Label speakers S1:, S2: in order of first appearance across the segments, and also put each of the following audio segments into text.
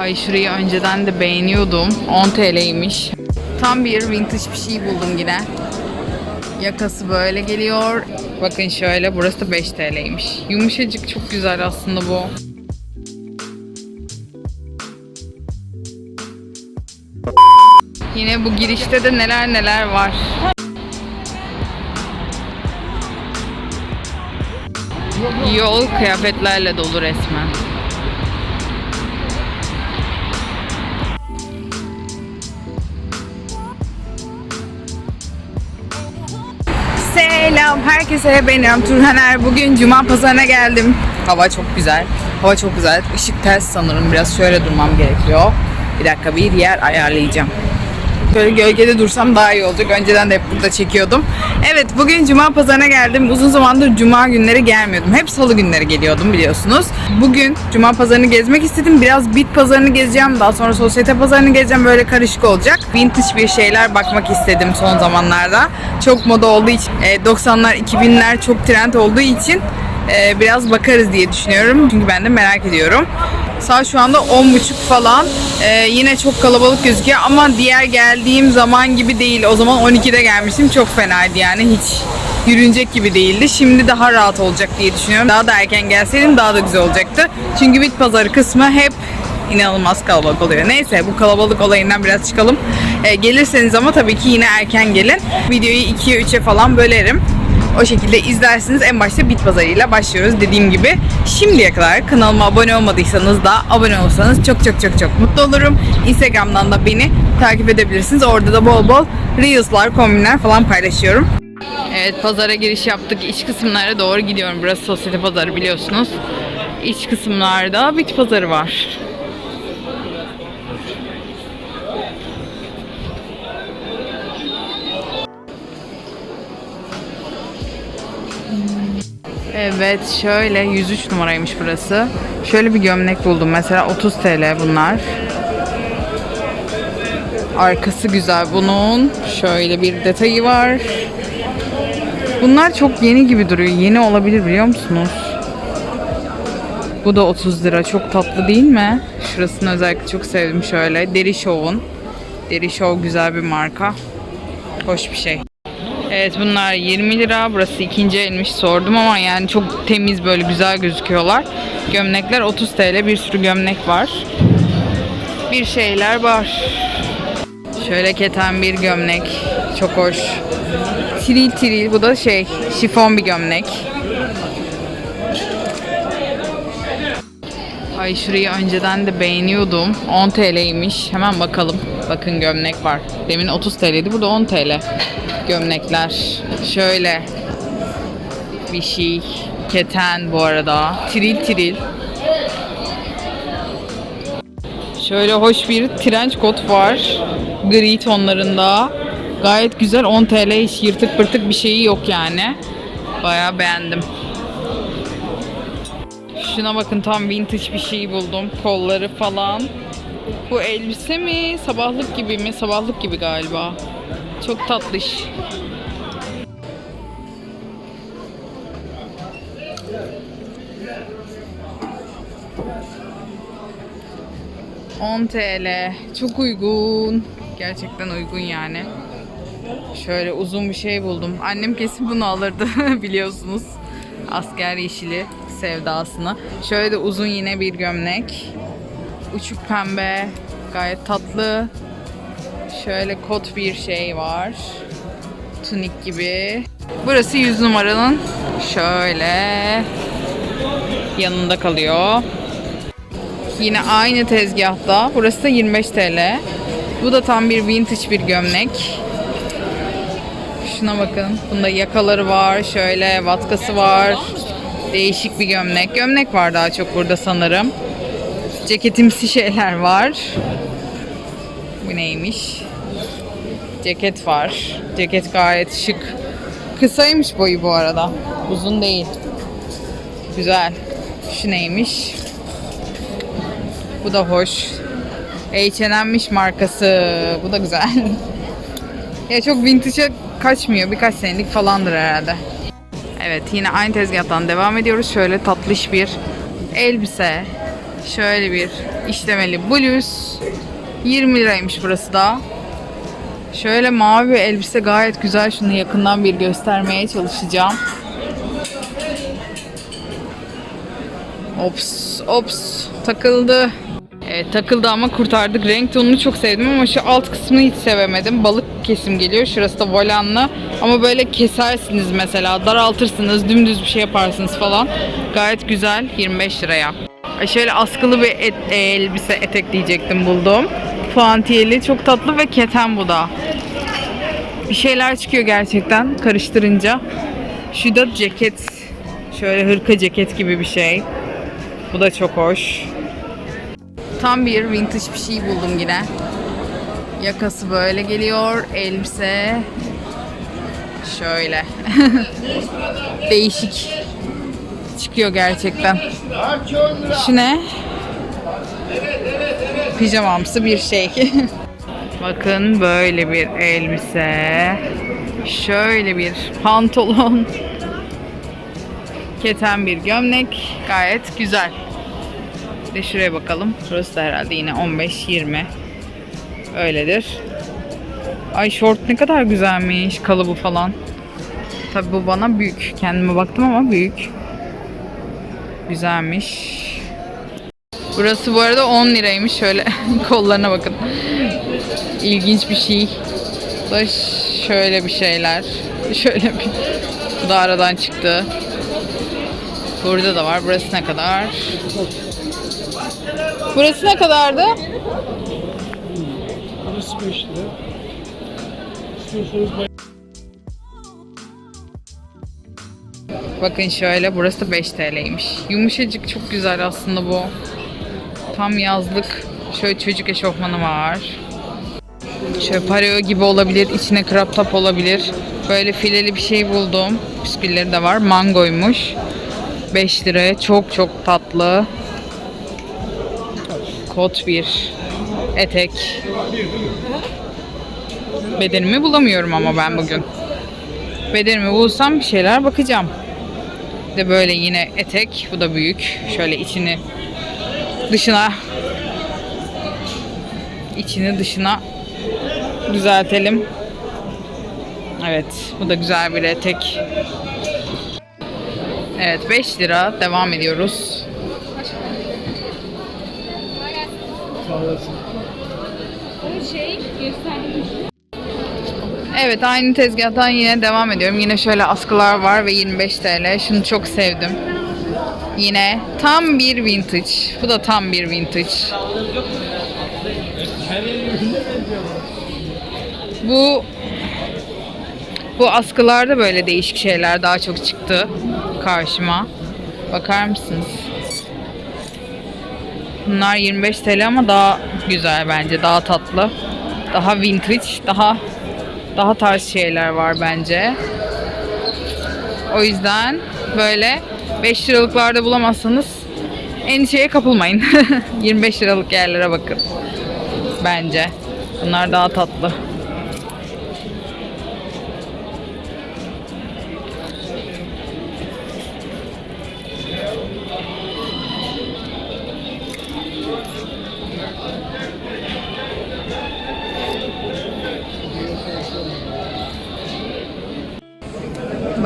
S1: Ay şurayı önceden de beğeniyordum. 10 TL'ymiş. Tam bir vintage bir şey buldum yine. Yakası böyle geliyor. Bakın şöyle burası da 5 TL'ymiş. Yumuşacık çok güzel aslında bu. Yine bu girişte de neler neler var. Yol kıyafetlerle dolu resmen. Herkese benim Turhaner. Bugün Cuma pazarına geldim. Hava çok güzel. Hava çok güzel. Işık ters sanırım. Biraz şöyle durmam gerekiyor. Bir dakika bir yer ayarlayacağım. Böyle gölgede dursam daha iyi olacak. Önceden de hep burada çekiyordum. Evet bugün Cuma pazarına geldim. Uzun zamandır Cuma günleri gelmiyordum. Hep salı günleri geliyordum biliyorsunuz. Bugün Cuma pazarını gezmek istedim. Biraz bit pazarını gezeceğim. Daha sonra sosyete pazarını gezeceğim. Böyle karışık olacak. Vintage bir şeyler bakmak istedim son zamanlarda. Çok moda olduğu için. e, 90'lar 2000'ler çok trend olduğu için e, biraz bakarız diye düşünüyorum. Çünkü ben de merak ediyorum. Saat şu anda 10.30 falan. Ee, yine çok kalabalık gözüküyor ama diğer geldiğim zaman gibi değil. O zaman 12'de gelmiştim. Çok fenaydı yani. Hiç yürünecek gibi değildi. Şimdi daha rahat olacak diye düşünüyorum. Daha da erken gelseydim daha da güzel olacaktı. Çünkü bit pazarı kısmı hep inanılmaz kalabalık oluyor. Neyse bu kalabalık olayından biraz çıkalım. Ee, gelirseniz ama tabii ki yine erken gelin. Videoyu 2'ye 3'e falan bölerim. O şekilde izlersiniz. En başta bit pazarıyla başlıyoruz dediğim gibi. Şimdiye kadar kanalıma abone olmadıysanız da abone olursanız çok çok çok çok mutlu olurum. Instagram'dan da beni takip edebilirsiniz. Orada da bol bol Reels'lar, kombinler falan paylaşıyorum. Evet pazara giriş yaptık. İç kısımlara doğru gidiyorum. Burası sosyete pazarı biliyorsunuz. İç kısımlarda bit pazarı var. Evet şöyle 103 numaraymış burası. Şöyle bir gömlek buldum. Mesela 30 TL bunlar. Arkası güzel bunun. Şöyle bir detayı var. Bunlar çok yeni gibi duruyor. Yeni olabilir biliyor musunuz? Bu da 30 lira. Çok tatlı değil mi? Şurasını özellikle çok sevdim şöyle. Deri Show'un. Deri Show güzel bir marka. Hoş bir şey. Evet bunlar 20 lira. Burası ikinci elmiş sordum ama yani çok temiz böyle güzel gözüküyorlar. Gömlekler 30 TL. Bir sürü gömlek var. Bir şeyler var. Şöyle keten bir gömlek. Çok hoş. Tiril tiril. Bu da şey şifon bir gömlek. Ay şurayı önceden de beğeniyordum. 10 TL'ymiş. Hemen bakalım. Bakın gömlek var. Demin 30 TL'ydi. Burada 10 TL. Gömlekler. Şöyle bir şey. Keten bu arada. Tiril tiril. Şöyle hoş bir trench coat var. Gri tonlarında. Gayet güzel 10 TL hiç yırtık pırtık bir şeyi yok yani. Bayağı beğendim. Şuna bakın tam vintage bir şey buldum. Kolları falan. Bu elbise mi? Sabahlık gibi mi? Sabahlık gibi galiba. Çok tatlış. ...10 TL. Çok uygun. Gerçekten uygun yani. Şöyle uzun bir şey buldum. Annem kesin bunu alırdı biliyorsunuz. Asker yeşili sevdasını. Şöyle de uzun yine bir gömlek. Uçuk pembe. Gayet tatlı. Şöyle kot bir şey var. Tunik gibi. Burası 100 numaranın şöyle yanında kalıyor. Yine aynı tezgahta. Burası da 25 TL. Bu da tam bir vintage bir gömlek. Şuna bakın. Bunda yakaları var. Şöyle vatkası var. Değişik bir gömlek. Gömlek var daha çok burada sanırım. Ceketimsi şeyler var. Bu neymiş? Ceket var. Ceket gayet şık. Kısaymış boyu bu arada. Uzun değil. Güzel. Şu neymiş? Bu da hoş. H&M'miş markası. Bu da güzel. ya çok vintage'a kaçmıyor. Birkaç senelik falandır herhalde. Evet yine aynı tezgahtan devam ediyoruz. Şöyle tatlış bir elbise. Şöyle bir işlemeli bluz. 20 liraymış burası da. Şöyle mavi bir elbise gayet güzel. Şunu yakından bir göstermeye çalışacağım. Ops, ops. Takıldı. Evet takıldı ama kurtardık. Renk tonunu çok sevdim ama şu alt kısmını hiç sevemedim. Balık kesim geliyor. Şurası da volanlı. Ama böyle kesersiniz mesela. Daraltırsınız. Dümdüz bir şey yaparsınız falan. Gayet güzel. 25 liraya. Ay Şöyle askılı bir et, e, elbise etek diyecektim buldum. Puantiyeli. Çok tatlı ve keten bu da. Bir şeyler çıkıyor gerçekten karıştırınca. Şu da ceket. Şöyle hırka ceket gibi bir şey. Bu da çok hoş. Tam bir vintage bir şey buldum yine. Yakası böyle geliyor. Elbise şöyle. Değişik. Çıkıyor gerçekten. Şu ne? Pijamamsı bir şey. Bakın böyle bir elbise. Şöyle bir pantolon. Keten bir gömlek. Gayet güzel. Bir de şuraya bakalım. Burası da herhalde yine 15-20. Öyledir. Ay şort ne kadar güzelmiş. Kalıbı falan. Tabi bu bana büyük. Kendime baktım ama büyük. Güzelmiş. Burası bu arada 10 liraymış. Şöyle kollarına bakın. İlginç bir şey. Bu da şöyle bir şeyler. Şöyle bir. Bu da aradan çıktı. Burada da var. Burası ne kadar? Burası ne kadardı?
S2: Burası 5 lira. İstiyorsanız
S1: Bakın şöyle burası da 5 TL'ymiş. Yumuşacık çok güzel aslında bu. Tam yazlık. Şöyle çocuk eşofmanı var. Şöyle pareo gibi olabilir. içine crop top olabilir. Böyle fileli bir şey buldum. Bisküvileri de var. Mangoymuş. 5 liraya. Çok çok tatlı. Kot bir etek. Bedenimi bulamıyorum ama ben bugün. Bedenimi bulsam bir şeyler bakacağım. De böyle yine etek. Bu da büyük. Şöyle içini dışına içini dışına düzeltelim. Evet. Bu da güzel bir etek. Evet 5 lira. Devam ediyoruz. Evet aynı tezgahtan yine devam ediyorum. Yine şöyle askılar var ve 25 TL. Şunu çok sevdim. Yine tam bir vintage. Bu da tam bir vintage. Bu bu askılarda böyle değişik şeyler daha çok çıktı karşıma. Bakar mısınız? Bunlar 25 TL ama daha güzel bence. Daha tatlı. Daha vintage, daha daha tarz şeyler var bence. O yüzden böyle 5 liralıklarda bulamazsanız endişeye kapılmayın. 25 liralık yerlere bakın. Bence. Bunlar daha tatlı.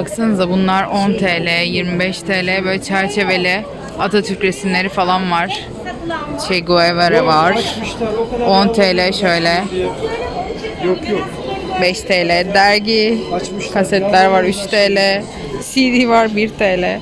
S1: Baksanıza bunlar 10 TL, 25 TL böyle çerçeveli Atatürk resimleri falan var. Che Guevara var.
S2: Açmışlar o kadar.
S1: 10 TL şöyle.
S2: Yok yok.
S1: 5 TL dergi, kasetler var 3 TL, CD var 1 TL.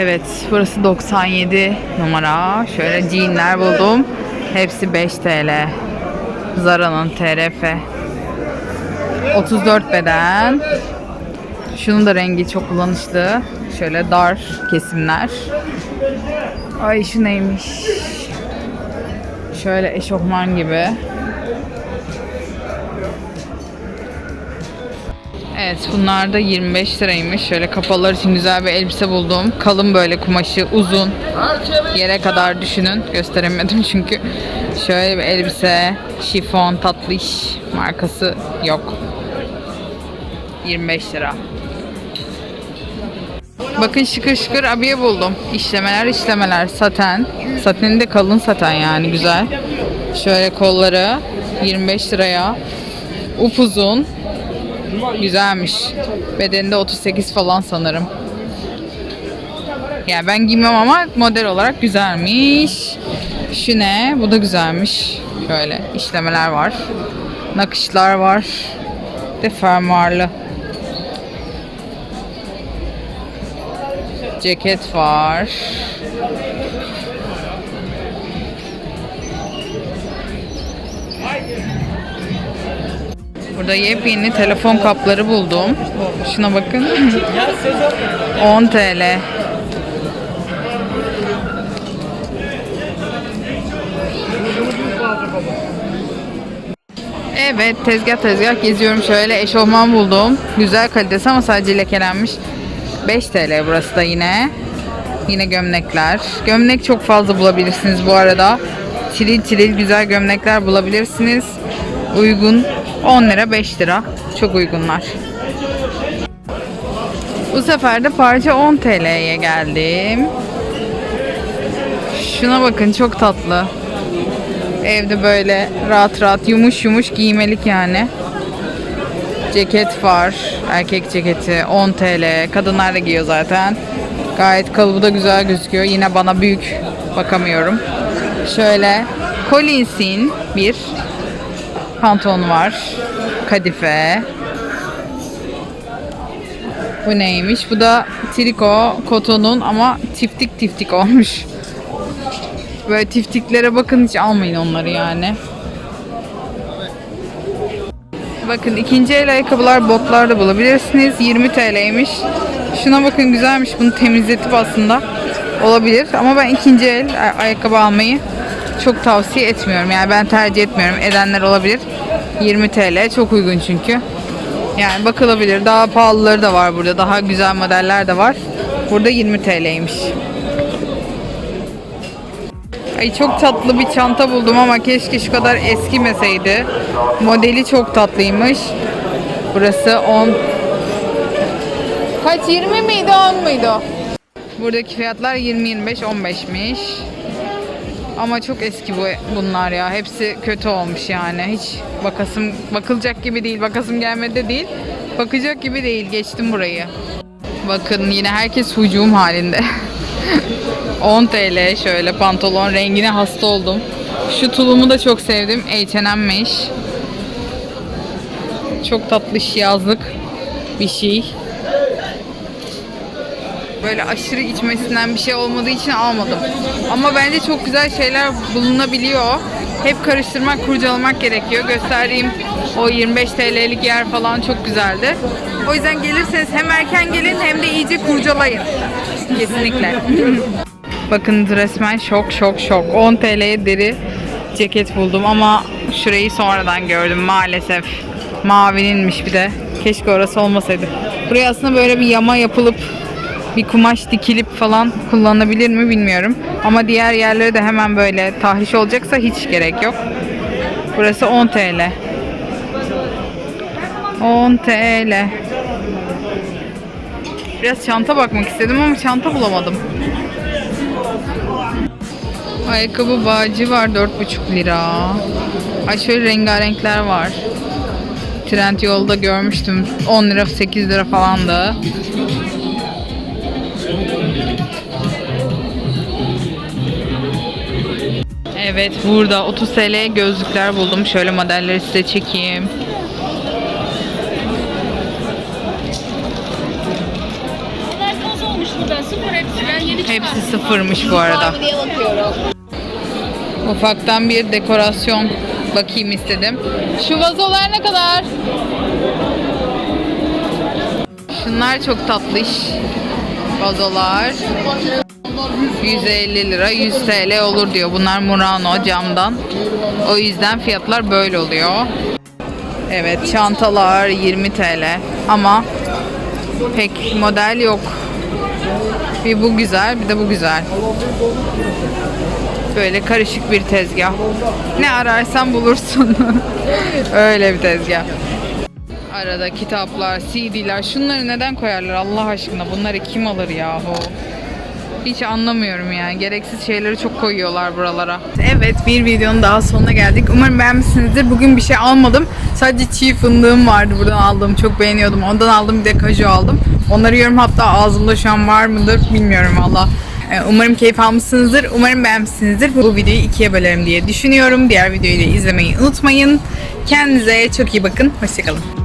S1: Evet, burası 97 numara. Şöyle jeanler buldum. Hepsi 5 TL. Zara'nın TRF. 34 beden. Şunun da rengi çok kullanışlı. Şöyle dar kesimler. Ay şu neymiş? Şöyle eşofman gibi. Evet bunlar da 25 liraymış. Şöyle kapalılar için güzel bir elbise buldum. Kalın böyle kumaşı uzun. Yere kadar düşünün. Gösteremedim çünkü. Şöyle bir elbise. Şifon tatlı iş. Markası yok. 25 lira. Bakın şıkır şıkır abiye buldum. İşlemeler işlemeler. Saten. Sateni de kalın saten yani güzel. Şöyle kolları 25 liraya. Upuzun. Güzelmiş. Bedeninde 38 falan sanırım. Yani ben giymem ama model olarak güzelmiş. Şu ne? Bu da güzelmiş. Şöyle işlemeler var. Nakışlar var. De fermuarlı. Ceket var. Burada yepyeni telefon kapları buldum. Şuna bakın. 10 TL. Evet tezgah tezgah geziyorum şöyle eşofman buldum. Güzel kalitesi ama sadece lekelenmiş. 5 TL burası da yine. Yine gömlekler. Gömlek çok fazla bulabilirsiniz bu arada. Tiril tiril güzel gömlekler bulabilirsiniz. Uygun 10 lira 5 lira. Çok uygunlar. Bu sefer de parça 10 TL'ye geldim. Şuna bakın çok tatlı. Evde böyle rahat rahat yumuş yumuş giymelik yani. Ceket var. Erkek ceketi 10 TL. Kadınlar da giyiyor zaten. Gayet kalıbı da güzel gözüküyor. Yine bana büyük bakamıyorum. Şöyle Collins'in bir pantolonu var. Kadife. Bu neymiş? Bu da triko kotonun ama tiftik tiftik olmuş. Böyle tiftiklere bakın hiç almayın onları yani. Bakın ikinci el ayakkabılar, botlar da bulabilirsiniz. 20 TL'ymiş. Şuna bakın güzelmiş. Bunu temizletip aslında olabilir. Ama ben ikinci el ay- ayakkabı almayı çok tavsiye etmiyorum. Yani ben tercih etmiyorum. Edenler olabilir. 20 TL çok uygun çünkü. Yani bakılabilir. Daha pahalıları da var burada. Daha güzel modeller de var. Burada 20 TL'ymiş. Ay çok tatlı bir çanta buldum ama keşke şu kadar eskimeseydi. Modeli çok tatlıymış. Burası 10. Kaç 20 miydi 10 muydu? Buradaki fiyatlar 20 25 15'miş. Ama çok eski bu bunlar ya. Hepsi kötü olmuş yani. Hiç bakasım bakılacak gibi değil. Bakasım gelmedi de değil. Bakacak gibi değil. Geçtim burayı. Bakın yine herkes hücum halinde. 10 TL şöyle pantolon rengine hasta oldum. Şu tulumu da çok sevdim. H&M'miş. Çok tatlı yazlık bir şey. Böyle aşırı içmesinden bir şey olmadığı için almadım. Ama bence çok güzel şeyler bulunabiliyor. Hep karıştırmak, kurcalamak gerekiyor. Gösterdiğim o 25 TL'lik yer falan çok güzeldi. O yüzden gelirseniz hem erken gelin hem de iyice kurcalayın. Kesinlikle. Bakın resmen şok şok şok. 10 TL'ye deri ceket buldum ama şurayı sonradan gördüm maalesef. Mavininmiş bir de. Keşke orası olmasaydı. Buraya aslında böyle bir yama yapılıp bir kumaş dikilip falan kullanılabilir mi bilmiyorum. Ama diğer yerlere de hemen böyle tahriş olacaksa hiç gerek yok. Burası 10 TL. 10 TL. Biraz çanta bakmak istedim ama çanta bulamadım. Ayakkabı bağcı var 4,5 lira. Ay şöyle rengarenkler var. Trend yolda görmüştüm. 10 lira 8 lira falan Evet burada 30 TL gözlükler buldum. Şöyle modelleri size çekeyim.
S3: Hepsi.
S1: Sıfırmış bu arada. Ufaktan bir dekorasyon bakayım istedim. Şu vazolar ne kadar? Şunlar çok tatlış. Vazolar. 150 lira, 100 TL olur diyor. Bunlar Murano camdan. O yüzden fiyatlar böyle oluyor. Evet, çantalar 20 TL ama pek model yok. Bir bu güzel, bir de bu güzel. Böyle karışık bir tezgah. Ne ararsan bulursun. Öyle bir tezgah. Arada kitaplar, CD'ler şunları neden koyarlar Allah aşkına? Bunları kim alır yahu? Hiç anlamıyorum yani. Gereksiz şeyleri çok koyuyorlar buralara. Evet bir videonun daha sonuna geldik. Umarım beğenmişsinizdir. Bugün bir şey almadım. Sadece çiğ fındığım vardı buradan aldığım. Çok beğeniyordum. Ondan aldım bir de kaju aldım. Onları yiyorum hatta ağzımda şu an var mıdır bilmiyorum valla. Ee, Umarım keyif almışsınızdır. Umarım beğenmişsinizdir. Bu videoyu ikiye bölerim diye düşünüyorum. Diğer videoyu da izlemeyi unutmayın. Kendinize çok iyi bakın. Hoşçakalın.